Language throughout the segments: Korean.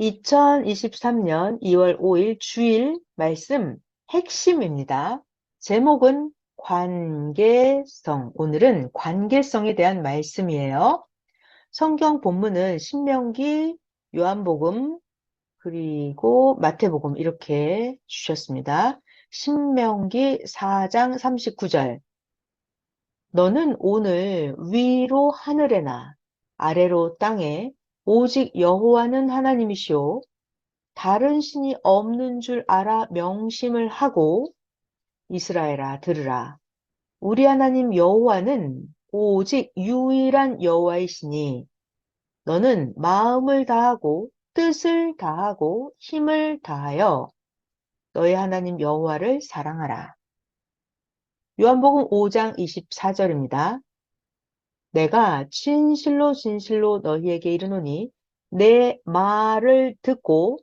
2023년 2월 5일 주일 말씀 핵심입니다. 제목은 관계성. 오늘은 관계성에 대한 말씀이에요. 성경 본문은 신명기, 요한복음, 그리고 마태복음 이렇게 주셨습니다. 신명기 4장 39절. 너는 오늘 위로 하늘에나 아래로 땅에 오직 여호와는 하나님이시오. 다른 신이 없는 줄 알아 명심을 하고 이스라엘아 들으라. 우리 하나님 여호와는 오직 유일한 여호와이시니 너는 마음을 다하고 뜻을 다하고 힘을 다하여 너의 하나님 여호와를 사랑하라. 요한복음 5장 24절입니다. 내가 진실로 진실로 너희에게 이르노니 내 말을 듣고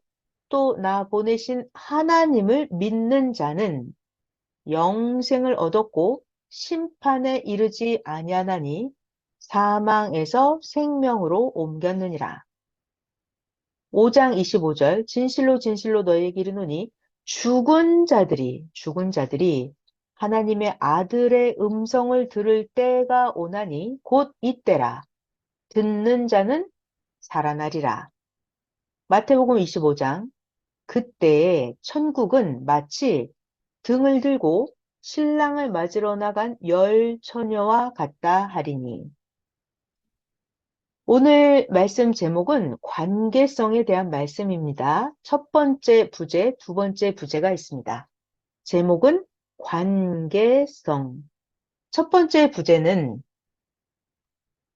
또 나 보내신 하나님을 믿는 자는 영생을 얻었고 심판에 이르지 아니하나니 사망에서 생명으로 옮겼느니라. 5장 25절 진실로 진실로 너희에게 이르노니 죽은 자들이 죽은 자들이 하나님의 아들의 음성을 들을 때가 오나니 곧 이때라. 듣는 자는 살아나리라. 마태복음 25장 그때에 천국은 마치 등을 들고 신랑을 맞으러 나간 열 처녀와 같다 하리니. 오늘 말씀 제목은 관계성에 대한 말씀입니다. 첫 번째 부제, 두 번째 부제가 있습니다. 제목은 관계성. 첫 번째 부제는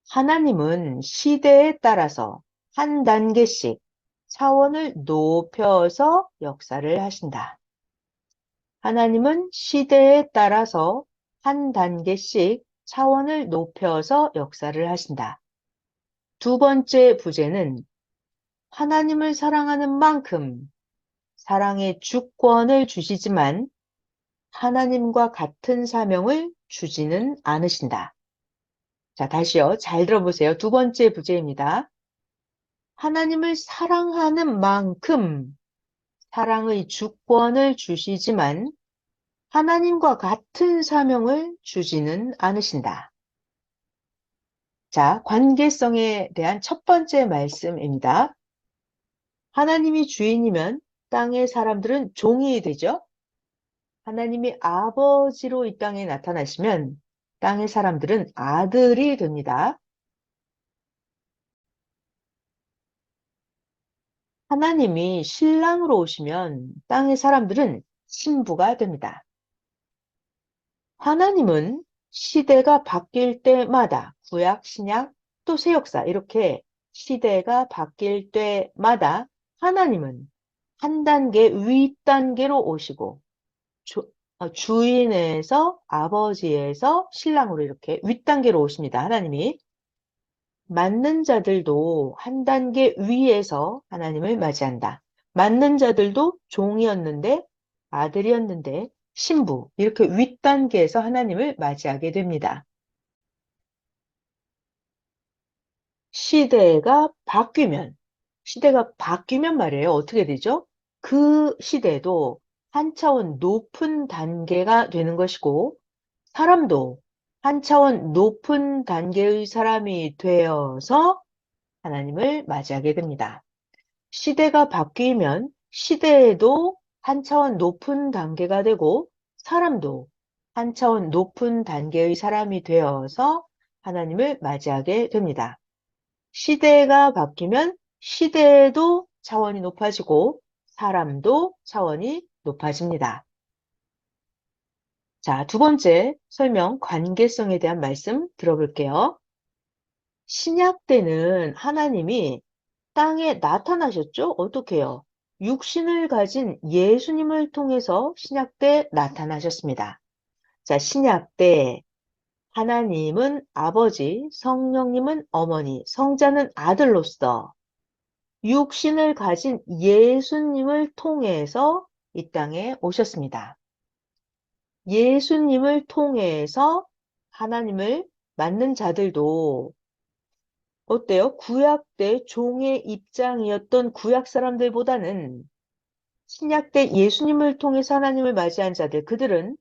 하나님은 시대에 따라서 한 단계씩 차원을 높여서 역사를 하신다. 하나님은 시대에 따라서 한 단계씩 차원을 높여서 역사를 하신다. 두 번째 부제는 하나님을 사랑하는 만큼 사랑의 주권을 주시지만 하나님과 같은 사명을 주지는 않으신다. 자, 다시요. 잘 들어보세요. 두 번째 부제입니다. 하나님을 사랑하는 만큼 사랑의 주권을 주시지만 하나님과 같은 사명을 주지는 않으신다. 자, 관계성에 대한 첫 번째 말씀입니다. 하나님이 주인이면 땅의 사람들은 종이 되죠. 하나님이 아버지로 이 땅에 나타나시면 땅의 사람들은 아들이 됩니다. 하나님이 신랑으로 오시면 땅의 사람들은 신부가 됩니다. 하나님은 시대가 바뀔 때마다 구약, 신약, 또 새 역사 이렇게 시대가 바뀔 때마다 하나님은 한 단계 윗단계로 오시고 주, 어, 주인에서 아버지에서 신랑으로 이렇게 윗단계로 오십니다. 하나님이. 맞는 자들도 한 단계 위에서 하나님을 맞이한다. 맞는 자들도 종이었는데 아들이었는데 신부 이렇게 윗단계에서 하나님을 맞이하게 됩니다. 시대가 바뀌면 시대가 바뀌면 말이에요. 어떻게 되죠? 그 시대도 한 차원 높은 단계가 되는 것이고 사람도 한 차원 높은 단계의 사람이 되어서 하나님을 맞이하게 됩니다. 시대가 바뀌면 시대에도 한 차원 높은 단계가 되고 사람도 한 차원 높은 단계의 사람이 되어서 하나님을 맞이하게 됩니다. 시대가 바뀌면 시대에도 차원이 높아지고 사람도 차원이 높아집니다. 자, 두 번째 설명, 관계성에 대한 말씀 들어볼게요. 신약 때는 하나님이 땅에 나타나셨죠? 어떻게 해요? 육신을 가진 예수님을 통해서 신약 때 나타나셨습니다. 자, 신약 때 하나님은 아버지, 성령님은 어머니, 성자는 아들로서 육신을 가진 예수님을 통해서 이 땅에 오셨습니다. 예수님을 통해서 하나님을 맞는 자들도 어때요? 구약 때 종의 입장이었던 구약 사람들보다는 신약 때 예수님을 통해서 하나님을 맞이한 자들, 그들은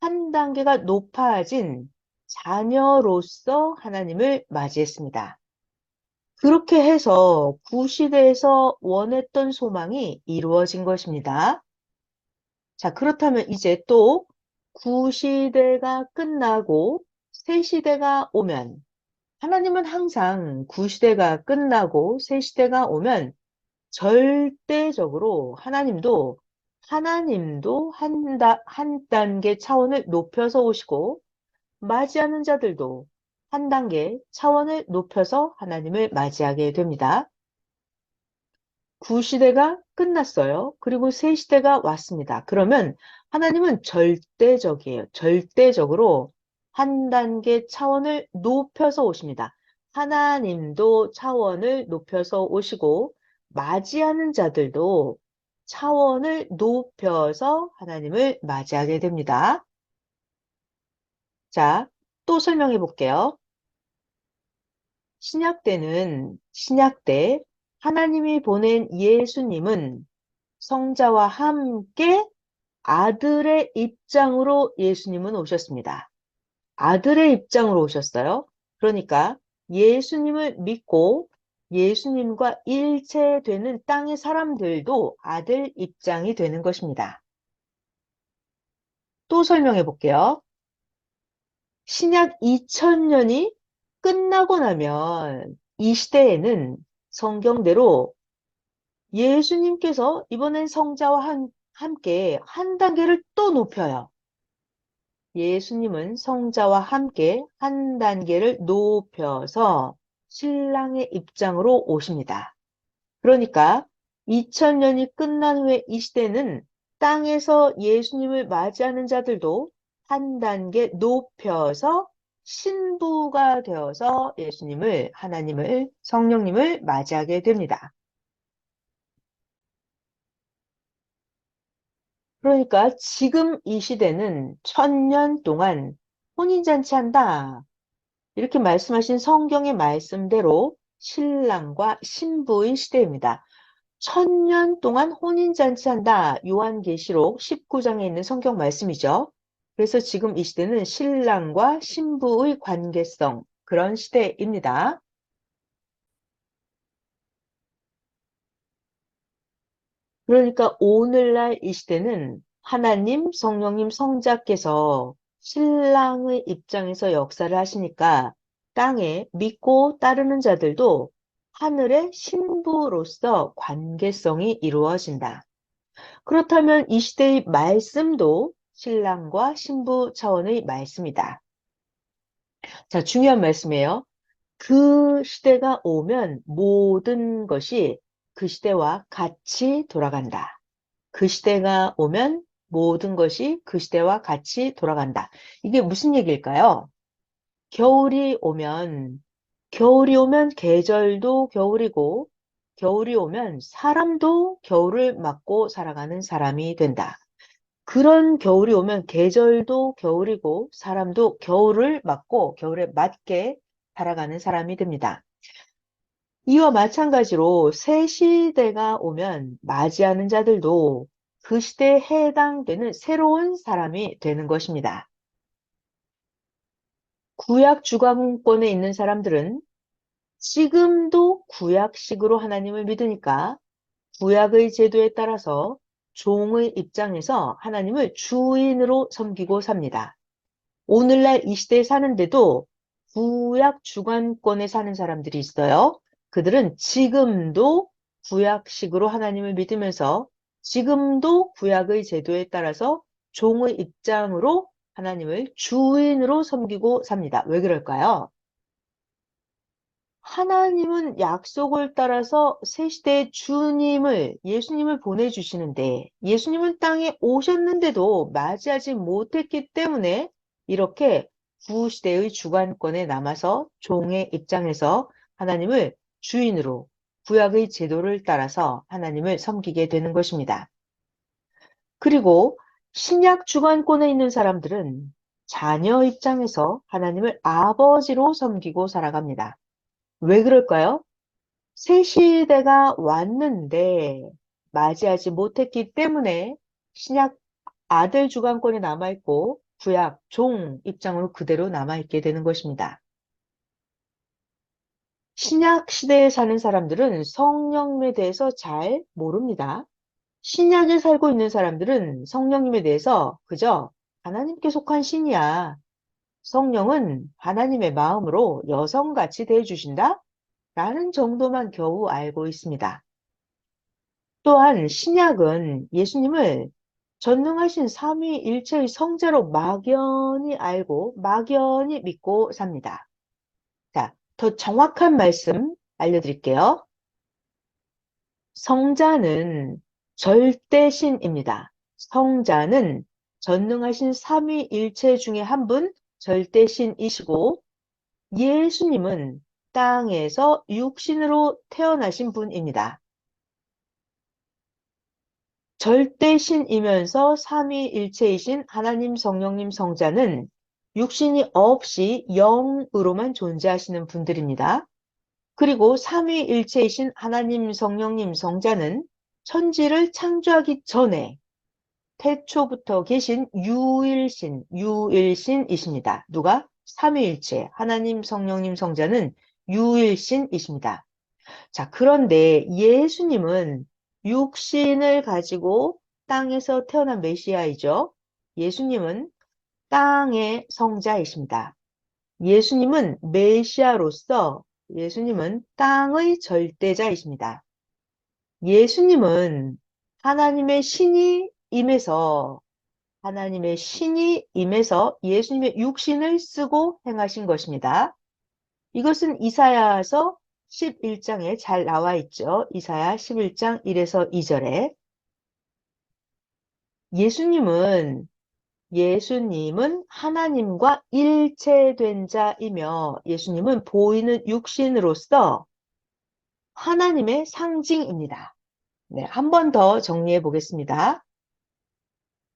한 단계가 높아진 자녀로서 하나님을 맞이했습니다. 그렇게 해서 구시대에서 원했던 소망이 이루어진 것입니다. 자, 그렇다면 이제 또 구시대가 끝나고 새시대가 오면 하나님은 항상 구시대가 끝나고 새시대가 오면 절대적으로 하나님도 하나님도 한, 다, 한 단계 차원을 높여서 오시고 맞이하는 자들도 한 단계 차원을 높여서 하나님을 맞이하게 됩니다. 구시대가 끝났어요. 그리고 새시대가 왔습니다. 그러면 하나님은 절대적이에요. 절대적으로 한 단계 차원을 높여서 오십니다. 하나님도 차원을 높여서 오시고 맞이하는 자들도 차원을 높여서 하나님을 맞이하게 됩니다. 자, 또 설명해 볼게요. 신약 때는 신약 때 하나님이 보낸 예수님은 성자와 함께 아들의 입장으로 예수님은 오셨습니다. 아들의 입장으로 오셨어요. 그러니까 예수님을 믿고 예수님과 일체되는 땅의 사람들도 아들 입장이 되는 것입니다. 또 설명해 볼게요. 신약 2000년이 끝나고 나면 이 시대에는 성경대로 예수님께서 이번엔 성자와 한, 함께 한 단계를 또 높여요. 예수님은 성자와 함께 한 단계를 높여서 신랑의 입장으로 오십니다. 그러니까 2000년이 끝난 후에 이 시대는 땅에서 예수님을 맞이하는 자들도 한 단계 높여서 신부가 되어서 예수님을, 하나님을, 성령님을 맞이하게 됩니다. 그러니까 지금 이 시대는 천년 동안 혼인잔치 한다. 이렇게 말씀하신 성경의 말씀대로 신랑과 신부의 시대입니다. 천년 동안 혼인잔치 한다. 요한계시록 19장에 있는 성경 말씀이죠. 그래서 지금 이 시대는 신랑과 신부의 관계성, 그런 시대입니다. 그러니까 오늘날 이 시대는 하나님, 성령님, 성자께서 신랑의 입장에서 역사를 하시니까 땅에 믿고 따르는 자들도 하늘의 신부로서 관계성이 이루어진다. 그렇다면 이 시대의 말씀도 신랑과 신부 차원의 말씀이다. 자, 중요한 말씀이에요. 그 시대가 오면 모든 것이 그 시대와 같이 돌아간다. 그 시대가 오면 모든 것이 그 시대와 같이 돌아간다. 이게 무슨 얘기일까요? 겨울이 오면, 겨울이 오면 계절도 겨울이고, 겨울이 오면 사람도 겨울을 맞고 살아가는 사람이 된다. 그런 겨울이 오면 계절도 겨울이고, 사람도 겨울을 맞고 겨울에 맞게 살아가는 사람이 됩니다. 이와 마찬가지로 새 시대가 오면 맞이하는 자들도 그 시대에 해당되는 새로운 사람이 되는 것입니다. 구약 주관권에 있는 사람들은 지금도 구약식으로 하나님을 믿으니까 구약의 제도에 따라서 종의 입장에서 하나님을 주인으로 섬기고 삽니다. 오늘날 이 시대에 사는데도 구약 주관권에 사는 사람들이 있어요. 그들은 지금도 구약식으로 하나님을 믿으면서 지금도 구약의 제도에 따라서 종의 입장으로 하나님을 주인으로 섬기고 삽니다. 왜 그럴까요? 하나님은 약속을 따라서 새 시대의 주님을, 예수님을 보내주시는데 예수님은 땅에 오셨는데도 맞이하지 못했기 때문에 이렇게 구시대의 주관권에 남아서 종의 입장에서 하나님을 주인으로 구약의 제도를 따라서 하나님을 섬기게 되는 것입니다. 그리고 신약 주관권에 있는 사람들은 자녀 입장에서 하나님을 아버지로 섬기고 살아갑니다. 왜 그럴까요? 새 시대가 왔는데 맞이하지 못했기 때문에 신약 아들 주관권이 남아있고 구약 종 입장으로 그대로 남아있게 되는 것입니다. 신약 시대에 사는 사람들은 성령님에 대해서 잘 모릅니다. 신약에 살고 있는 사람들은 성령님에 대해서 그저 하나님께 속한 신이야. 성령은 하나님의 마음으로 여성같이 대해주신다? 라는 정도만 겨우 알고 있습니다. 또한 신약은 예수님을 전능하신 삼위일체의 성자로 막연히 알고 막연히 믿고 삽니다. 자, 더 정확한 말씀 알려드릴게요. 성자는 절대신입니다. 성자는 전능하신 삼위일체 중에 한 분 절대신이시고 예수님은 땅에서 육신으로 태어나신 분입니다. 절대신이면서 삼위일체이신 하나님 성령님 성자는 육신이 없이 영으로만 존재하시는 분들입니다. 그리고 삼위일체이신 하나님 성령님 성자는 천지를 창조하기 전에 태초부터 계신 유일신, 유일신이십니다. 누가? 삼위일체, 하나님 성령님 성자는 유일신이십니다. 자, 그런데 예수님은 육신을 가지고 땅에서 태어난 메시아이죠. 예수님은 땅의 성자이십니다. 예수님은 메시아로서 예수님은 땅의 절대자이십니다. 예수님은 하나님의 신이 임해서 하나님의 신이 임해서 예수님의 육신을 쓰고 행하신 것입니다. 이것은 이사야서 11장에 잘 나와 있죠. 이사야 11장 1에서 2절에 예수님은 예수님은 하나님과 일체된 자이며 예수님은 보이는 육신으로서 하나님의 상징입니다. 네, 한 번 더 정리해 보겠습니다.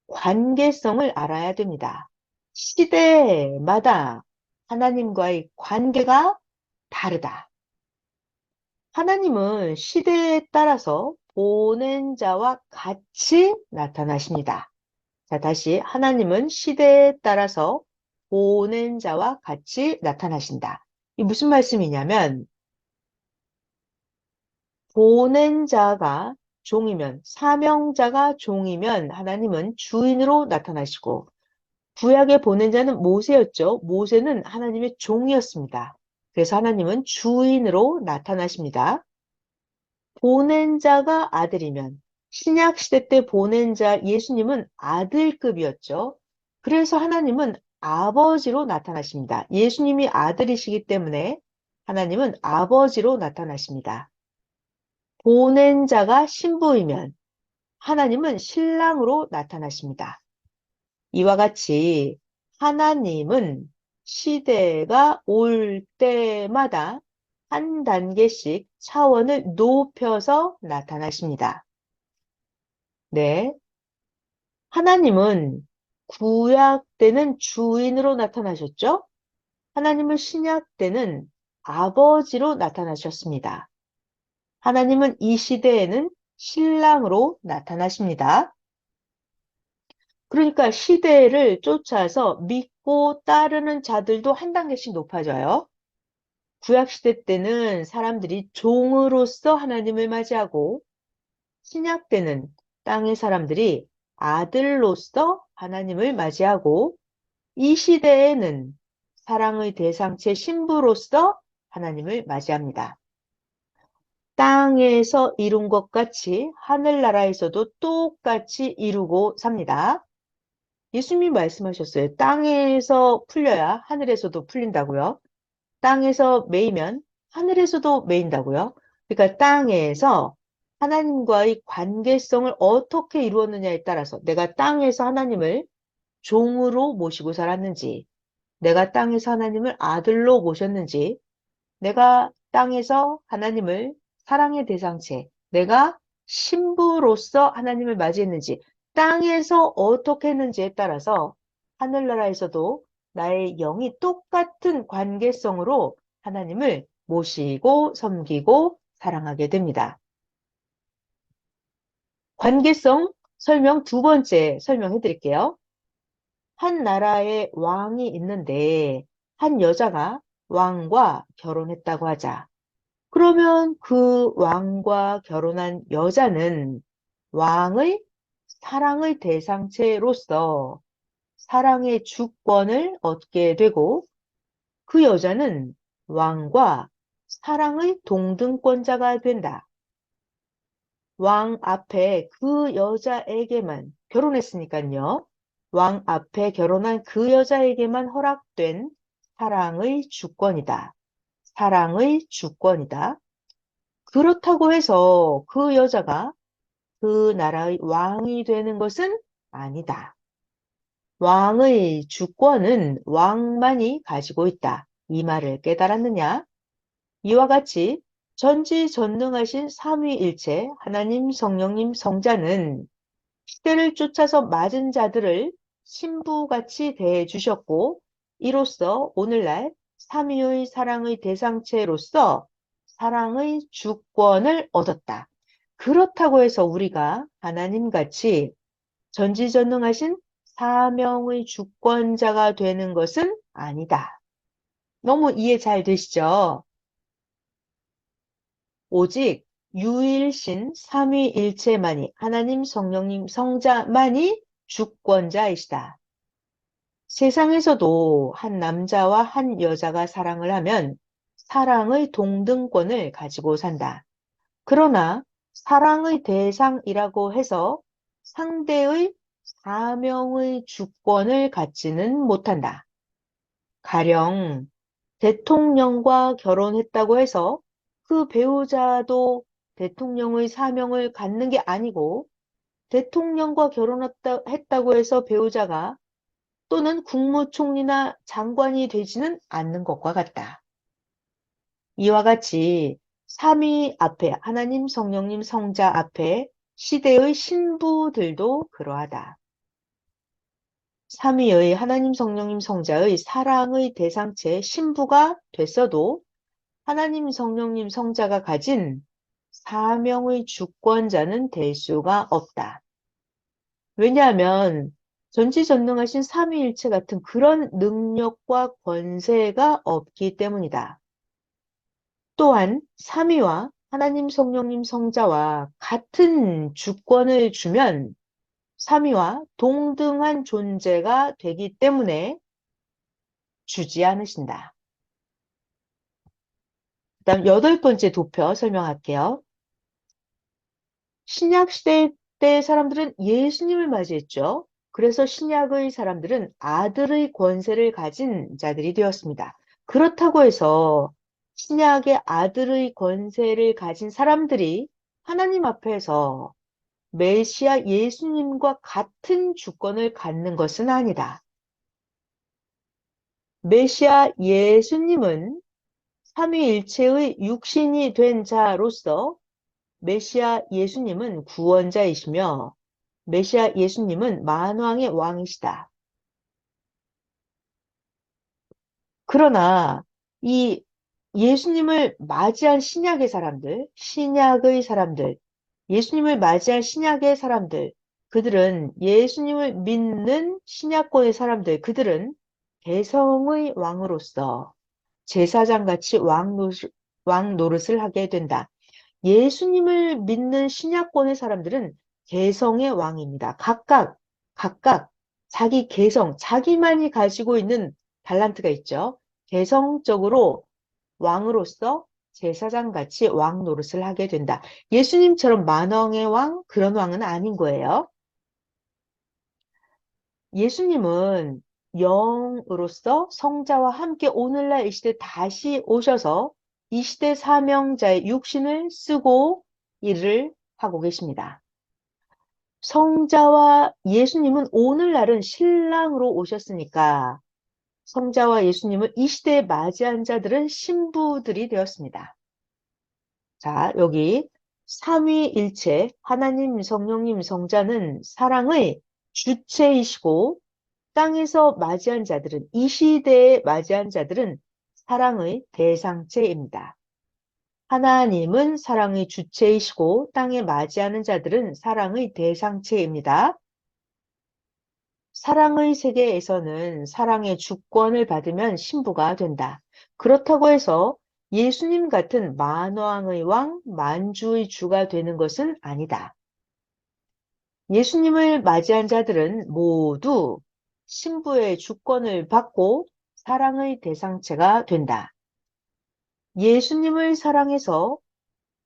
관계성을 알아야 됩니다. 시대마다 하나님과의 관계가 다르다. 하나님은 시대에 따라서 보낸 자와 같이 나타나십니다. 자, 다시 하나님은 시대에 따라서 보낸 자와 같이 나타나신다. 이 무슨 말씀이냐면 보낸 자가 종이면 사명자가 종이면 하나님은 주인으로 나타나시고 구약에 보낸 자는 모세였죠. 모세는 하나님의 종이었습니다. 그래서 하나님은 주인으로 나타나십니다. 보낸 자가 아들이면 신약 시대 때 보낸 자 예수님은 아들급이었죠. 그래서 하나님은 아버지로 나타나십니다. 예수님이 아들이시기 때문에 하나님은 아버지로 나타나십니다. 보낸 자가 신부이면 하나님은 신랑으로 나타나십니다. 이와 같이 하나님은 시대가 올 때마다 한 단계씩 차원을 높여서 나타나십니다. 네. 하나님은 구약 때는 주인으로 나타나셨죠? 하나님은 신약 때는 아버지로 나타나셨습니다. 하나님은 이 시대에는 신랑으로 나타나십니다. 그러니까 시대를 쫓아서 믿고 따르는 자들도 한 단계씩 높아져요. 구약시대 때는 사람들이 종으로서 하나님을 맞이하고 신약 때는 땅의 사람들이 아들로서 하나님을 맞이하고 이 시대에는 사랑의 대상체 신부로서 하나님을 맞이합니다. 땅에서 이룬 것 같이 하늘나라에서도 똑같이 이루고 삽니다. 예수님이 말씀하셨어요. 땅에서 풀려야 하늘에서도 풀린다고요. 땅에서 메이면 하늘에서도 메인다고요. 그러니까 땅에서 하나님과의 관계성을 어떻게 이루었느냐에 따라서 내가 땅에서 하나님을 종으로 모시고 살았는지, 내가 땅에서 하나님을 아들로 모셨는지, 내가 땅에서 하나님을 사랑의 대상체, 내가 신부로서 하나님을 맞이했는지, 땅에서 어떻게 했는지에 따라서 하늘나라에서도 나의 영이 똑같은 관계성으로 하나님을 모시고 섬기고 사랑하게 됩니다. 관계성 설명 두 번째 설명해 드릴게요. 한 나라에 왕이 있는데 한 여자가 왕과 결혼했다고 하자. 그러면 그 왕과 결혼한 여자는 왕의 사랑의 대상체로서 사랑의 주권을 얻게 되고 그 여자는 왕과 사랑의 동등권자가 된다. 왕 앞에 그 여자에게만 결혼했으니까요. 왕 앞에 결혼한 그 여자에게만 허락된 사랑의 주권이다. 사랑의 주권이다. 그렇다고 해서 그 여자가 그 나라의 왕이 되는 것은 아니다. 왕의 주권은 왕만이 가지고 있다. 이 말을 깨달았느냐? 이와 같이 전지전능하신 삼위일체 하나님 성령님 성자는 시대를 쫓아서 맞은 자들을 신부같이 대해 주셨고 이로써 오늘날 삼위의 사랑의 대상체로서 사랑의 주권을 얻었다. 그렇다고 해서 우리가 하나님같이 전지전능하신 사명의 주권자가 되는 것은 아니다. 너무 이해 잘 되시죠? 오직 유일신 삼위일체만이 하나님 성령님 성자만이 주권자이시다. 세상에서도 한 남자와 한 여자가 사랑을 하면 사랑의 동등권을 가지고 산다. 그러나 사랑의 대상이라고 해서 상대의 사명의 주권을 갖지는 못한다. 가령 대통령과 결혼했다고 해서 그 배우자도 대통령의 사명을 갖는 게 아니고 대통령과 결혼했다고 해서 배우자가 또는 국무총리나 장관이 되지는 않는 것과 같다. 이와 같이 삼위 앞에 하나님 성령님 성자 앞에 시대의 신부들도 그러하다. 삼위의 하나님 성령님 성자의 사랑의 대상체 신부가 됐어도 하나님 성령님 성자가 가진 사명의 주권자는 될 수가 없다. 왜냐하면 전지전능하신 삼위일체 같은 그런 능력과 권세가 없기 때문이다. 또한 삼위와 하나님 성령님 성자와 같은 주권을 주면 삼위와 동등한 존재가 되기 때문에 주지 않으신다. 그 다음 여덟 번째 도표 설명할게요. 신약 시대 때 사람들은 예수님을 맞이했죠. 그래서 신약의 사람들은 아들의 권세를 가진 자들이 되었습니다. 그렇다고 해서 신약의 아들의 권세를 가진 사람들이 하나님 앞에서 메시아 예수님과 같은 주권을 갖는 것은 아니다. 메시아 예수님은 삼위일체의 육신이 된 자로서 메시아 예수님은 구원자이시며 메시아 예수님은 만왕의 왕이시다. 그러나 이 예수님을 맞이한 신약의 사람들, 신약의 사람들, 예수님을 맞이할 신약의 사람들, 그들은 예수님을 믿는 신약권의 사람들, 그들은 개성의 왕으로서 제사장같이 왕, 노릇, 왕 노릇을 하게 된다. 예수님을 믿는 신약권의 사람들은 개성의 왕입니다. 각각, 각각 자기 개성, 자기만이 가지고 있는 달란트가 있죠. 개성적으로 왕으로서 제사장 같이 왕 노릇을 하게 된다. 예수님처럼 만왕의 왕 그런 왕은 아닌 거예요. 예수님은 영으로서 성자와 함께 오늘날 이 시대 다시 오셔서 이 시대 사명자의 육신을 쓰고 일을 하고 계십니다. 성자와 예수님은 오늘날은 신랑으로 오셨으니까 성자와 예수님을 이 시대에 맞이한 자들은 신부들이 되었습니다. 자, 여기 삼위일체 하나님, 성령님, 성자는 사랑의 주체이시고 땅에서 맞이한 자들은 이 시대에 맞이한 자들은 사랑의 대상체입니다. 하나님은 사랑의 주체이시고 땅에 맞이하는 자들은 사랑의 대상체입니다. 사랑의 세계에서는 사랑의 주권을 받으면 신부가 된다. 그렇다고 해서 예수님 같은 만왕의 왕, 만주의 주가 되는 것은 아니다. 예수님을 맞이한 자들은 모두 신부의 주권을 받고 사랑의 대상체가 된다. 예수님을 사랑해서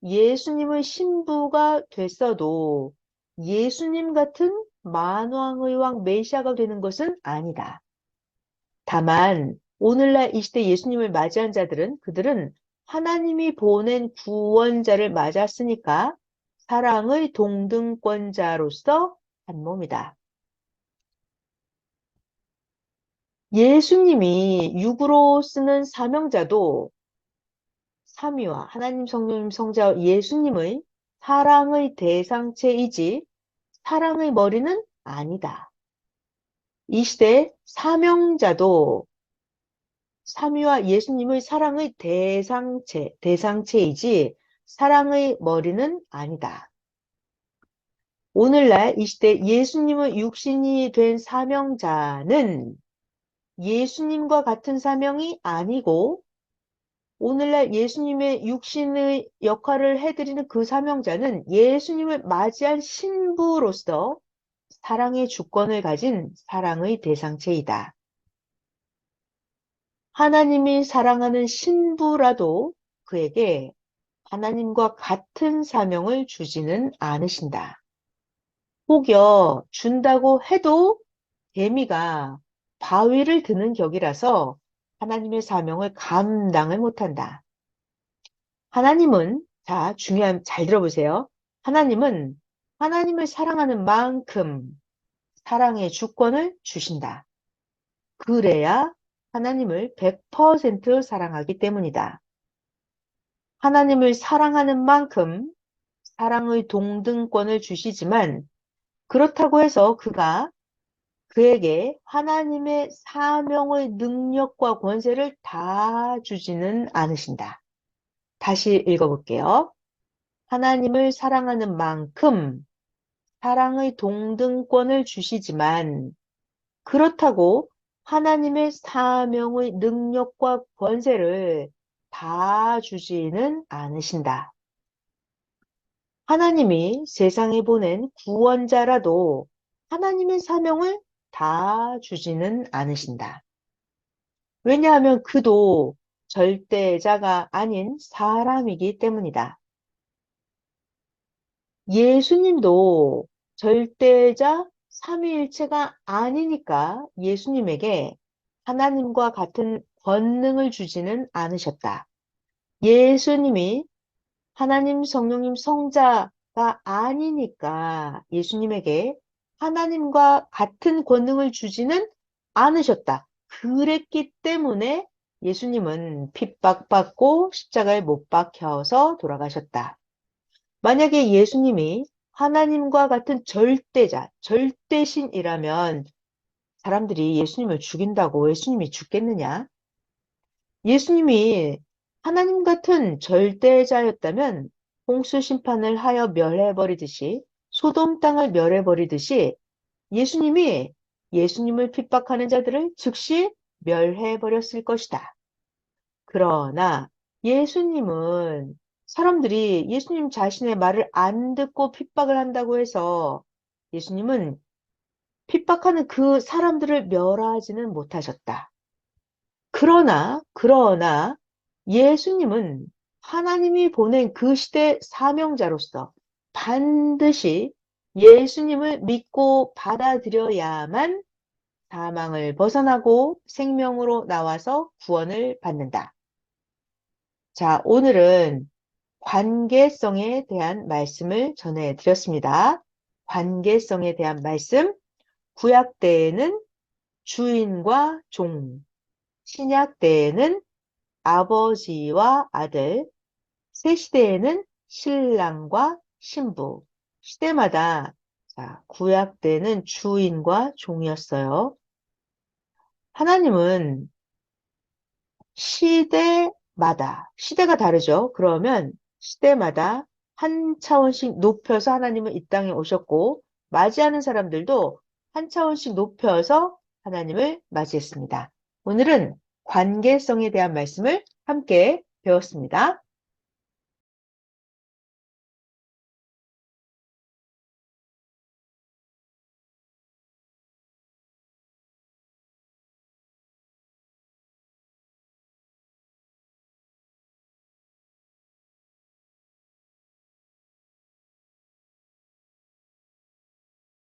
예수님의 신부가 됐어도 예수님 같은 만왕의 왕 메시아가 되는 것은 아니다. 다만 오늘날 이 시대 예수님을 맞이한 자들은 그들은 하나님이 보낸 구원자를 맞았으니까 사랑의 동등권자로서 한 몸이다. 예수님이 육으로 쓰는 사명자도 삼위와 하나님 성령님 성자 예수님의 사랑의 대상체이지 사랑의 머리는 아니다. 이 시대 사명자도 삼위와 예수님의 사랑의 대상체, 대상체이지 사랑의 머리는 아니다. 오늘날 이 시대 예수님의 육신이 된 사명자는 예수님과 같은 사명이 아니고 오늘날 예수님의 육신의 역할을 해드리는 그 사명자는 예수님을 맞이한 신부로서 사랑의 주권을 가진 사랑의 대상체이다. 하나님이 사랑하는 신부라도 그에게 하나님과 같은 사명을 주지는 않으신다. 혹여 준다고 해도 개미가 바위를 드는 격이라서 하나님의 사명을 감당을 못한다. 하나님은, 자, 중요한, 잘 들어보세요. 하나님은 하나님을 사랑하는 만큼 사랑의 주권을 주신다. 그래야 하나님을 100% 사랑하기 때문이다. 하나님을 사랑하는 만큼 사랑의 동등권을 주시지만 그렇다고 해서 그가 그에게 하나님의 사명의 능력과 권세를 다 주지는 않으신다. 다시 읽어볼게요. 하나님을 사랑하는 만큼 사랑의 동등권을 주시지만 그렇다고 하나님의 사명의 능력과 권세를 다 주지는 않으신다. 하나님이 세상에 보낸 구원자라도 하나님의 사명을 다 주지는 않으신다. 왜냐하면 그도 절대자가 아닌 사람이기 때문이다. 예수님도 절대자 삼위일체가 아니니까 예수님에게 하나님과 같은 권능을 주지는 않으셨다. 예수님이 하나님 성령님 성자가 아니니까 예수님에게 하나님과 같은 권능을 주지는 않으셨다. 그랬기 때문에 예수님은 핍박받고 십자가에 못 박혀서 돌아가셨다. 만약에 예수님이 하나님과 같은 절대자, 절대신이라면 사람들이 예수님을 죽인다고 예수님이 죽겠느냐? 예수님이 하나님 같은 절대자였다면 홍수 심판을 하여 멸해버리듯이 소돔 땅을 멸해버리듯이 예수님이 예수님을 핍박하는 자들을 즉시 멸해버렸을 것이다. 그러나 예수님은 사람들이 예수님 자신의 말을 안 듣고 핍박을 한다고 해서 예수님은 핍박하는 그 사람들을 멸하지는 못하셨다. 그러나, 그러나 예수님은 하나님이 보낸 그 시대 사명자로서 반드시 예수님을 믿고 받아들여야만 사망을 벗어나고 생명으로 나와서 구원을 받는다. 자, 오늘은 관계성에 대한 말씀을 전해드렸습니다. 관계성에 대한 말씀, 구약 때에는 주인과 종, 신약 때에는 아버지와 아들, 새 시대에는 신랑과 신부, 시대마다 자, 구약 때는 주인과 종이었어요. 하나님은 시대마다, 시대가 다르죠. 그러면 시대마다 한 차원씩 높여서 하나님은 이 땅에 오셨고, 맞이하는 사람들도 한 차원씩 높여서 하나님을 맞이했습니다. 오늘은 관계성에 대한 말씀을 함께 배웠습니다.